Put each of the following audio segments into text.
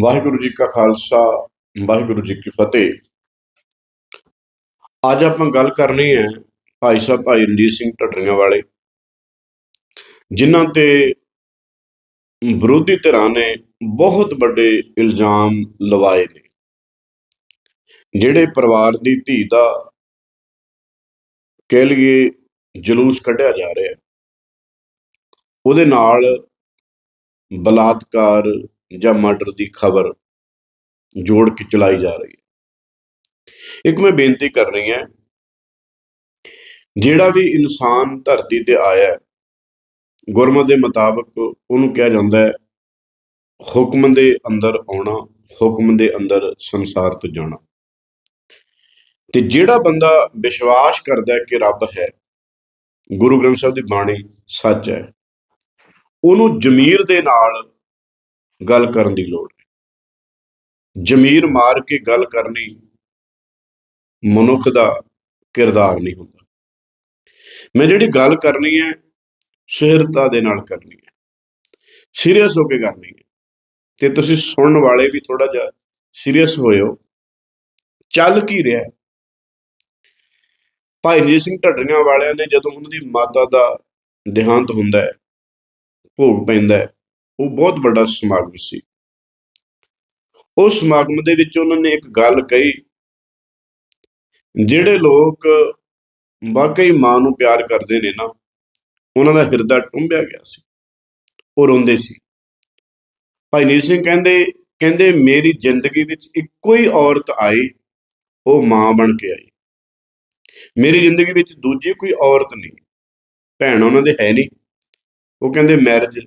ਵਾਹਿਗੁਰੂ ਜੀ ਕਾ ਖਾਲਸਾ, ਵਾਹਿਗੁਰੂ ਜੀ ਕੀ ਫਤਿਹ। ਅੱਜ ਆਪਾਂ ਗੱਲ ਕਰਨੀ ਹੈ ਭਾਈ ਸਾਹਿਬ ਭਾਈ ਰਣਜੀਤ ਸਿੰਘ ਢੱਡਰੀਆਂ ਵਾਲੇ, ਜਿਨ੍ਹਾਂ ਤੇ ਵਿਰੋਧੀ ਧਿਰਾਂ ਨੇ ਬਹੁਤ ਵੱਡੇ ਇਲਜ਼ਾਮ ਲਵਾਏ ਨੇ। ਜਿਹੜੇ ਪਰਿਵਾਰ ਦੀ ਧੀ ਦਾ ਕਹਿ ਲਈਏ ਜਲੂਸ ਕੱਢਿਆ ਜਾ ਰਿਹਾ ਉਹਦੇ ਨਾਲ ਬਲਾਤਕਾਰ ਜਾਂ ਮਰਡਰ ਦੀ ਖਬਰ ਜੋੜ ਕੇ ਚਲਾਈ ਜਾ ਰਹੀ ਹੈ। ਇੱਕ ਮੈਂ ਬੇਨਤੀ ਕਰ ਰਹੀ ਹਾਂ, ਜਿਹੜਾ ਵੀ ਇਨਸਾਨ ਧਰਤੀ ਤੇ ਆਇਆ ਗੁਰਮਤ ਦੇ ਮੁਤਾਬਕ ਉਹਨੂੰ ਕਿਹਾ ਜਾਂਦਾ ਹੈ, ਹੁਕਮ ਦੇ ਅੰਦਰ ਆਉਣਾ, ਹੁਕਮ ਦੇ ਅੰਦਰ ਸੰਸਾਰ ਤੋਂ ਜਾਣਾ। ਤੇ ਜਿਹੜਾ ਬੰਦਾ ਵਿਸ਼ਵਾਸ ਕਰਦਾ ਹੈ ਕਿ ਰੱਬ ਹੈ, ਗੁਰੂ ਗ੍ਰੰਥ ਸਾਹਿਬ ਦੀ ਬਾਣੀ ਸੱਚ ਹੈ, ਉਹਨੂੰ ਜ਼ਮੀਰ ਦੇ ਨਾਲ ਗੱਲ ਕਰਨ ਦੀ ਲੋੜ ਹੈ ਜ਼ਮੀਰ ਮਾਰ ਕੇ ਗੱਲ ਕਰਨੀ ਮਨੁੱਖ ਦਾ ਕਿਰਦਾਰ ਨਹੀਂ ਹੁੰਦਾ। ਮੈਂ ਜਿਹੜੀ ਗੱਲ ਕਰਨੀ ਹੈ ਸਿਰਤਾ ਦੇ ਨਾਲ ਕਰਨੀ ਹੈ, ਸੀਰੀਅਸ ਹੋ ਕੇ ਕਰਨੀ ਹੈ। ਤੇ ਤੁਸੀਂ ਸੁਣਨ ਵਾਲੇ ਵੀ ਥੋੜਾ ਜਿਹਾ ਸੀਰੀਅਸ ਹੋਇਓ ਚੱਲ ਕੀ ਰਿਹਾ ਭਾਈ ਜੀ ਸਿੰਘ ਢੱਡਰੀਆਂ ਵਾਲਿਆਂ ਨੇ ਜਦੋਂ ਉਹਨਾਂ ਦੀ ਮਾਤਾ ਦਾ ਦੇਹਾਂਤ ਹੁੰਦਾ ਹੈ, ਭੋਗ ਪੈਂਦਾ ਹੈ ਉਹ ਬਹੁਤ ਵੱਡਾ ਸਮਾਗਮ ਸੀ। ਉਸ ਸਮਾਗਮ ਦੇ ਵਿੱਚ ਉਹਨਾਂ ਨੇ ਇੱਕ ਗੱਲ ਕਹੀ, ਜਿਹੜੇ ਲੋਕ ਵਾਕਈ ਮਾਂ ਨੂੰ ਪਿਆਰ ਕਰਦੇ ਨੇ ਨਾ, ਉਹਨਾਂ ਦਾ ਹਿਰਦਾ ਟੁੰਬਿਆ ਗਿਆ ਸੀ, ਉਹ ਰੋਂਦੇ ਸੀ। ਭਾਈ ਨੀਰ ਸਿੰਘ ਕਹਿੰਦੇ ਕਹਿੰਦੇ ਮੇਰੀ ਜ਼ਿੰਦਗੀ ਵਿੱਚ ਇੱਕੋ ਹੀ ਔਰਤ ਆਈ, ਉਹ ਮਾਂ ਬਣ ਕੇ ਆਈ। ਮੇਰੀ ਜ਼ਿੰਦਗੀ ਵਿੱਚ ਦੂਜੀ ਕੋਈ ਔਰਤ ਨਹੀਂ, ਭੈਣ ਉਹਨਾਂ ਦੇ ਹੈ ਨਹੀਂ, ਉਹ ਕਹਿੰਦੇ ਮੈਰਿਜ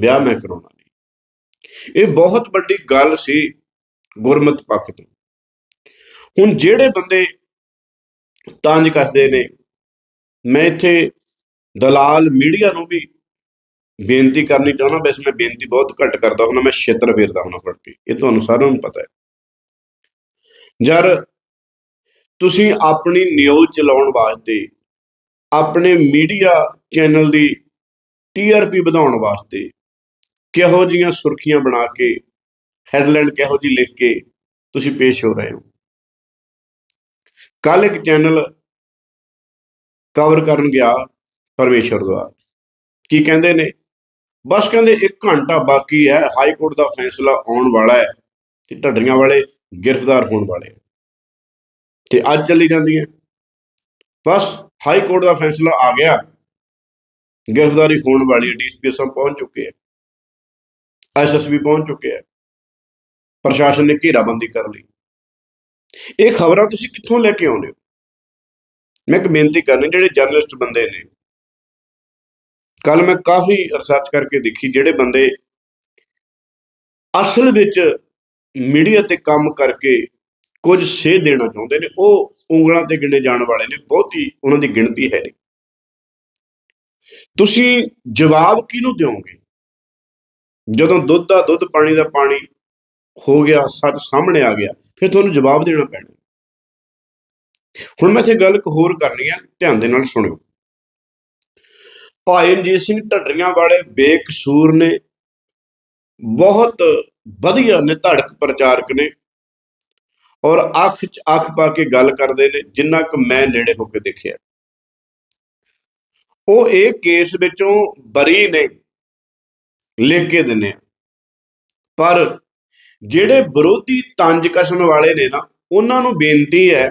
ਵਿਆਹ ਮੈਂ ਕਰਾਉਣਾ ਨਹੀਂ। ਇਹ ਬਹੁਤ ਵੱਡੀ ਗੱਲ ਸੀ ਗੁਰਮਤ ਪੱਖ ਤੋਂ। ਹੁਣ ਜਿਹੜੇ ਬੰਦੇ ਤੰਜ ਕੱਸਦੇ ਨੇ, ਮੈਂ ਇੱਥੇ ਦਲਾਲ ਮੀਡੀਆ ਨੂੰ ਵੀ ਬੇਨਤੀ ਕਰਨੀ ਚਾਹੁੰਦਾ, ਵੈਸੇ ਮੈਂ ਬੇਨਤੀ ਬਹੁਤ ਘੱਟ ਕਰਦਾ ਹੁੰਦਾ, ਮੈਂ ਛੇਤਰ ਫੇਰਦਾ ਹੁੰਦਾ ਫੜ ਕੇ, ਇਹ ਤੁਹਾਨੂੰ ਸਾਰਿਆਂ ਨੂੰ ਪਤਾ ਹੈ। ਯਾਰ, ਤੁਸੀਂ ਆਪਣੀ ਨਿਊਜ਼ ਚਲਾਉਣ ਵਾਸਤੇ, ਆਪਣੇ ਮੀਡੀਆ ਚੈਨਲ ਦੀ ਟੀਆਰਪੀ ਵਧਾਉਣ ਵਾਸਤੇ ਕਿਹੋ ਜੀਆਂ ਸੁਰਖੀਆਂ ਬਣਾ ਕੇ, ਹੈਡਲਾਈਨ ਕਿਹੋ ਜੀ ਲਿਖ ਕੇ ਤੁਸੀਂ ਪੇਸ਼ ਹੋ ਰਹੇ ਹੋ? ਕੱਲ ਇੱਕ ਚੈਨਲ ਕਵਰ ਕਰਨ ਗਿਆ ਪਰਮੇਸ਼ਰ ਦਾ ਕੀ ਕਹਿੰਦੇ ਨੇ? ਬਸ ਕਹਿੰਦੇ 1 ਘੰਟਾ ਬਾਕੀ ਹੈ, ਹਾਈ ਕੋਰਟ ਦਾ ਫੈਸਲਾ ਆਉਣ ਵਾਲਾ ਹੈ ਤੇ ਢੱਡੀਆਂ ਵਾਲੇ ਗ੍ਰਿਫਤਾਰ ਹੋਣ ਵਾਲੇ ਹੈ। ਤੇ ਅੱਜ ਚੱਲੀ ਜਾਂਦੀ ਹੈ ਬਸ ਹਾਈ ਕੋਰਟ ਦਾ ਫੈਸਲਾ ਆ ਗਿਆ। ਗ੍ਰਿਫਤਾਰੀ ਹੋਣ ਵਾਲੀ ਡੀਸੀਪੀ ਸਾਹਿਬ ਪਹੁੰਚ ਚੁੱਕੇ ਹੈ। ਐਸਐਸਪੀ ਪਹੁੰਚ ਚੁੱਕੇ ਹੈ ਪ੍ਰਸ਼ਾਸਨ ਨੇ ਘੇਰਾਬੰਦੀ ਕਰ ਲਈ। ਇਹ ਖਬਰਾਂ ਤੁਸੀਂ ਕਿੱਥੋਂ ਲੈ ਕੇ ਆਉਂਦੇ ਹੋ? ਮੈਂ ਇੱਕ ਬੇਨਤੀ ਕਰਨੀ, ਜਿਹੜੇ ਜਰਨਲਿਸਟ ਬੰਦੇ ਨੇ ਕੱਲ ਮੈਂ ਕਾਫੀ ਰਿਸਰਚ ਕਰਕੇ ਦੇਖੀ, ਜਿਹੜੇ ਬੰਦੇ ਅਸਲ ਵਿੱਚ ਮੀਡੀਆ ਤੇ ਕੰਮ ਕਰਕੇ ਕੁਝ ਸੇਧ ਦੇਣਾ ਚਾਹੁੰਦੇ ਨੇ, ਉਹ ਉਂਗਲਾਂ ਤੇ ਗਿਣੇ ਜਾਣ ਵਾਲੇ ਨੇ, ਬਹੁਤੀ ਉਹਨਾਂ ਦੀ ਗਿਣਤੀ ਹੈ ਨਹੀਂ ਤੁਸੀਂ ਜਵਾਬ ਕਿਹਨੂੰ ਦਿਓਗੇ? ਜਦੋਂ ਦੁੱਧ ਦਾ ਦੁੱਧ, ਪਾਣੀ ਦਾ ਪਾਣੀ ਹੋ ਗਿਆ, ਸੱਚ ਸਾਹਮਣੇ ਆ ਗਿਆ, ਫਿਰ ਤੁਹਾਨੂੰ ਜਵਾਬ ਦੇਣਾ ਪੈਣਾ। ਹੁਣ ਮੈਂ ਇੱਥੇ ਗੱਲ ਇੱਕ ਹੋਰ ਕਰਨੀ ਆ, ਧਿਆਨ ਦੇ ਨਾਲ ਸੁਣਿਓ। ਭਾਈ ਰਣਜੀਤ ਸਿੰਘ ਢੱਡਰੀਆਂ ਵਾਲੇ ਬੇਕਸੂਰ ਨੇ ਬਹੁਤ ਵਧੀਆ ਨੇ, ਧੜਕ ਪ੍ਰਚਾਰਕ ਨੇ ਔਰ ਅੱਖ 'ਚ ਅੱਖ ਪਾ ਕੇ ਗੱਲ ਕਰਦੇ ਨੇ, ਜਿੰਨਾ ਕੁ ਮੈਂ ਨੇੜੇ ਹੋ ਕੇ ਦੇਖਿਆ। ਉਹ ਇਹ ਕੇਸ ਵਿੱਚੋਂ ਬਰੀ ਨੇ। ਲਿਖ ਕੇ ਦਿੰਨੇ ਆ। ਪਰ ਜਿਹੜੇ ਵਿਰੋਧੀ ਤੰਜ ਕਸਣ ਵਾਲੇ ਨੇ ਨਾ, ਉਹਨਾਂ ਨੂੰ ਬੇਨਤੀ ਹੈ,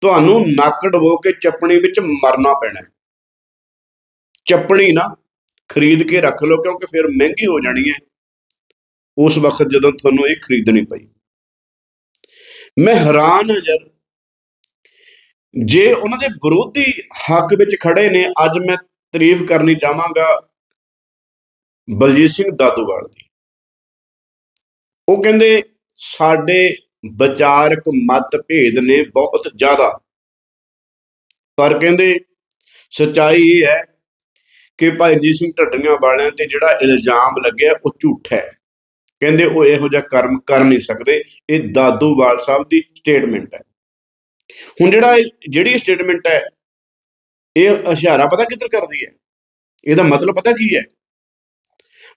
ਤੁਹਾਨੂੰ ਨੱਕ ਡਬੋ ਕੇ ਚੱਪਣੀ ਵਿੱਚ ਮਰਨਾ ਪੈਣਾ ਚੱਪਣੀ ਨਾ ਖਰੀਦ ਕੇ ਰੱਖ ਲਓ, ਕਿਉਂਕਿ ਫਿਰ ਮਹਿੰਗੀ ਹੋ ਜਾਣੀ ਹੈ। ਉਸ ਵਕਤ ਜਦੋਂ ਤੁਹਾਨੂੰ ਇਹ ਖਰੀਦਣੀ ਪਈ। ਮੈਂ ਹੈਰਾਨ ਹਾਂ ਯਾਰ। ਜੇ ਉਹਨਾਂ ਦੇ ਵਿਰੋਧੀ ਹੱਕ ਵਿੱਚ ਖੜੇ ਨੇ, ਅੱਜ ਮੈਂ ਤਾਰੀਫ ਕਰਨੀ ਚਾਹਾਂਗਾ ਬਲਜੀਤ ਸਿੰਘ ਦਾਦੂਵਾਲ ਦੀ। ਉਹ ਕਹਿੰਦੇ, ਸਾਡੇ ਵਿਚਾਰਕ ਮਤਭੇਦ ਨੇ ਬਹੁਤ ਜ਼ਿਆਦਾ। ਪਰ ਕਹਿੰਦੇ, ਸਚਾਈ ਇਹ ਹੈ ਕਿ ਭਾਈ ਜੀ ਸਿੰਘ ਢੱਡੀਆਂ ਵਾਲਿਆਂ ਤੇ ਜਿਹੜਾ ਇਲਜ਼ਾਮ ਲੱਗਿਆ, ਉਹ ਝੂਠ ਹੈ। ਕਹਿੰਦੇ, ਉਹ ਇਹੋ ਜਿਹਾ ਕਰਮ ਕਰ ਨਹੀਂ ਸਕਦੇ। ਇਹ ਦਾਦੂਵਾਲ ਸਾਹਿਬ ਦੀ ਸਟੇਟਮੈਂਟ ਹੈ। ਹੁਣ ਜਿਹੜਾ ਜਿਹੜੀ ਸਟੇਟਮੈਂਟ ਹੈ, ਇਹ ਇਸ਼ਾਰਾ ਪਤਾ ਕਿੱਧਰ ਕਰਦੀ ਹੈ? ਇਹਦਾ ਮਤਲਬ ਪਤਾ ਕੀ ਹੈ?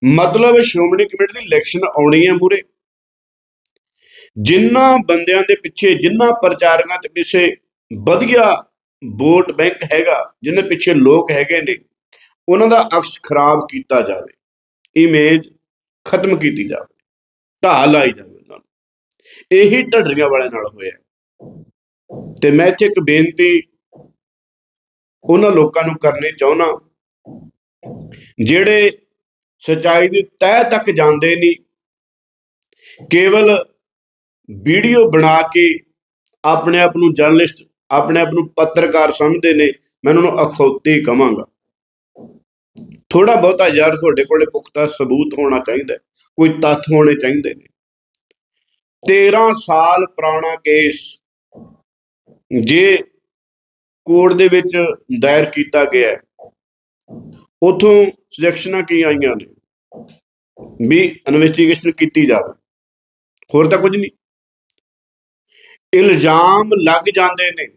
ਮਤਲਬ ਸ਼੍ਰੋਮਣੀ ਕਮੇਟੀ ਦੀ ਇਲੈਕਸ਼ਨ ਆਉਣੀ ਹੈ ਮੂਰੇ ਜਿੰਨਾ ਬੰਦਿਆਂ ਦੇ ਪਿੱਛੇ, ਜਿੰਨਾ ਪ੍ਰਚਾਰਕਾਂ ਦੇ ਪਿੱਛੇ ਵਧੀਆ ਵੋਟ ਬੈਂਕ ਹੈਗਾ ਜਿਨ੍ਹਾਂ ਪਿੱਛੇ ਲੋਕ ਹੈਗੇ ਨੇ, ਉਹਨਾਂ ਦਾ ਅਕਸ ਖਰਾਬ ਕੀਤਾ ਜਾਵੇ। ਇਮੇਜ ਖਤਮ ਕੀਤੀ ਜਾਵੇ। ਢਾਹ ਲਾਈ ਜਾਵੇ ਉਹਨਾਂ ਨੂੰ। ਇਹੀ ਢੱਡਰੀਆਂ ਵਾਲੇ ਨਾਲ ਹੋਇਆ। ਤੇ ਮੈਂ ਇੱਥੇ ਇੱਕ ਬੇਨਤੀ ਉਹਨਾਂ ਲੋਕਾਂ ਨੂੰ ਕਰਨੀ ਚਾਹੁੰਦਾ। ਜਿਹੜੇ ਸਚਾਈ ਦੀ ਤਹਿ ਤੱਕ ਜਾਂਦੇ ਨਹੀਂ ਕੇਵਲ ਵੀਡੀਓ ਬਣਾ ਕੇ ਆਪਣੇ ਆਪ ਨੂੰ ਜਰਨਲਿਸਟ ਆਪਣੇ ਆਪ ਨੂੰ ਪੱਤਰਕਾਰ ਸਮਝਦੇ ਨੇ, ਮੈਂ ਉਹਨਾਂ ਨੂੰ ਅਖੌਤੀ ਕਵਾਂਗਾ। ਥੋੜਾ ਬਹੁਤਾ ਯਾਰ ਤੁਹਾਡੇ ਕੋਲੇ ਪੁਖਤਾ ਸਬੂਤ ਹੋਣਾ ਚਾਹੀਦਾ ਕੋਈ ਤੱਥ ਹੋਣੇ ਚਾਹੀਦੇ ਨੇ। 13 ਸਾਲ ਪੁਰਾਣਾ ਕੇਸ ਜੇ ਕੋਰਟ ਦੇ ਵਿੱਚ ਦਾਇਰ ਕੀਤਾ ਗਿਆ ਉਥੋਂ ਸੁਜੈਕਸ਼ਨਾਂ ਕੀ ਆਈਆਂ ਨੇ? ਵੀ ਇਨਵੈਸਟੀਗੇਸ਼ਨ ਕੀਤੀ ਜਾਵੇ। ਹੋਰ ਤਾਂ ਕੁਝ ਨਹੀਂ। ਇਲਜ਼ਾਮ ਲੱਗ ਜਾਂਦੇ ਨੇ।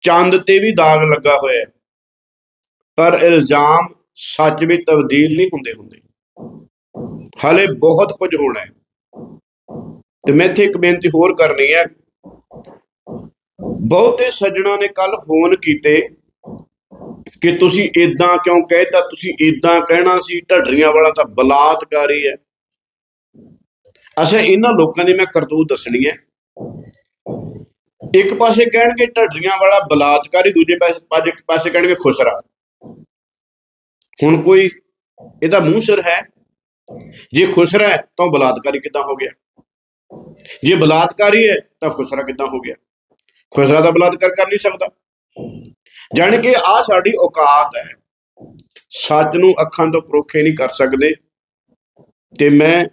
ਚੰਦ ਤੇ ਵੀ ਦਾਗ ਲੱਗਾ ਹੋਇਆ ਪਰ ਇਲਜ਼ਾਮ ਸੱਚ ਵਿੱਚ ਤਬਦੀਲ ਨਹੀਂ ਹੁੰਦੇ ਹੁੰਦੇ। ਹਾਲੇ ਬਹੁਤ ਕੁਝ ਹੋਣਾ ਹੈ। ਤੇ ਮੈਂ ਇੱਥੇ ਇੱਕ ਬੇਨਤੀ ਹੋਰ ਕਰਨੀ ਹੈ। ਬਹੁਤੇ ਸੱਜਣਾ ਨੇ ਕੱਲ ਫੋਨ ਕੀਤੇ ਕਿ ਤੁਸੀਂ ਇਦਾਂ ਕਿਉਂ ਕਹਿਤਾ? ਤੁਸੀਂ ਇਦਾਂ ਕਹਿਣਾ ਸੀ, ਢੱਡਰੀਆਂ ਵਾਲਾ ਤਾਂ ਬਲਾਤਕਾਰੀ ਹੈ। ਅਸਾਂ ਇਹਨਾਂ ਲੋਕਾਂ ਦੀ ਮੈਂ ਕਰਤੂਤ ਦੱਸਣੀ ਹੈ। ਇੱਕ ਪਾਸੇ ਕਹਿਣਗੇ ਢੱਡਰੀਆਂ ਵਾਲਾ ਬਲਾਤਕਾਰੀ, ਦੂਜੇ ਪਾਸੇ ਇੱਕ ਪਾਸੇ ਕਹਿਣਗੇ ਖੁਸਰਾ। ਹੁਣ ਕੋਈ ਇਹਦਾ ਮੂੰਹ ਸਿਰ ਹੈ। ਜੇ ਖੁਸਰਾ ਹੈ, ਤਾਂ ਉਹ ਬਲਾਤਕਾਰੀ ਕਿੱਦਾਂ ਹੋ ਗਿਆ? ਜੇ ਬਲਾਤਕਾਰੀ ਹੈ, ਤਾਂ ਖੁਸਰਾ ਕਿੱਦਾਂ ਹੋ ਗਿਆ? ਖੁਸਰਾ ਤਾਂ ਬਲਾਤਕਾਰ ਕਰ ਨਹੀਂ ਸਕਦਾ। ਜਾਣੀ ਕਿ ਆ ਸਾਡੀ ਔਕਾਤ ਹੈ। ਸੱਚ ਨੂੰ ਅੱਖਾਂ ਤੋਂ ਪਰੋਖੇ ਨਹੀਂ ਕਰ ਸਕਦੇ। ਤੇ ਮੈਂ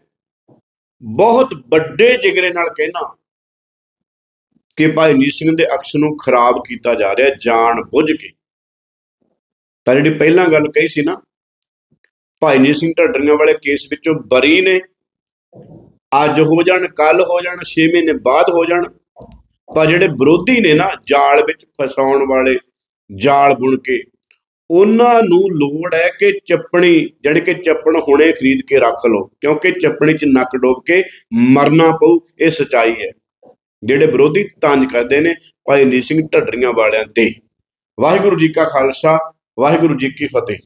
ਬਹੁਤ ਵੱਡੇ ਜਿਗਰੇ ਨਾਲ ਕਹਿਣਾ ਕਿ ਭਾਈ ਨੀਤ ਸਿੰਘ ਦੇ ਅਕਸ ਨੂੰ ਖਰਾਬ ਕੀਤਾ ਜਾ ਰਿਹਾ ਜਾਣ ਬੁੱਝ ਕੇ। ਪਰ ਜਿਹੜੀ ਪਹਿਲਾਂ ਗੱਲ ਕਹੀ ਸੀ ਨਾ, ਭਾਈ ਨੀਤ ਸਿੰਘ ਢੱਡਰੀਆਂ ਵਾਲੇ ਕੇਸ ਵਿੱਚੋਂ ਬਰੀ ਨੇ। ਅੱਜ ਹੋ ਜਾਣ ਕੱਲ ਹੋ ਜਾਣ 6 ਮਹੀਨੇ ਬਾਅਦ ਹੋ ਜਾਣ। ਪਰ ਜਿਹੜੇ ਵਿਰੋਧੀ ਨੇ ਨਾ ਜਾਲ ਵਿੱਚ ਫਸਾਉਣ ਵਾਲੇ, ਜਾਲ ਬੁਣ ਕੇ, ਉਹਨਾਂ ਨੂੰ ਲੋੜ ਹੈ ਕਿ ਚੱਪਣੀ ਜਿਹੜੀ ਕਿ ਚੱਪਣ ਹੁਣੇ ਖਰੀਦ ਕੇ ਰੱਖ ਲਓ, ਕਿਉਂਕਿ ਚੱਪਣੀ 'ਚ ਨੱਕ ਡੋਬ ਕੇ ਮਰਨਾ ਪਊ, ਇਹ ਸਚਾਈ ਹੈ। ਜਿਹੜੇ ਵਿਰੋਧੀ ਤੰਜ ਕਰਦੇ ਨੇ, ਭਾਈ ਨੀਤ ਸਿੰਘ ਢੱਡਰੀਆਂ ਵਾਲਿਆਂ ਤੇ। ਵਾਹਿਗੁਰੂ ਜੀ ਕਾ ਖਾਲਸਾ, ਵਾਹਿਗੁਰੂ ਜੀ ਕੀ ਫਤਿਹ।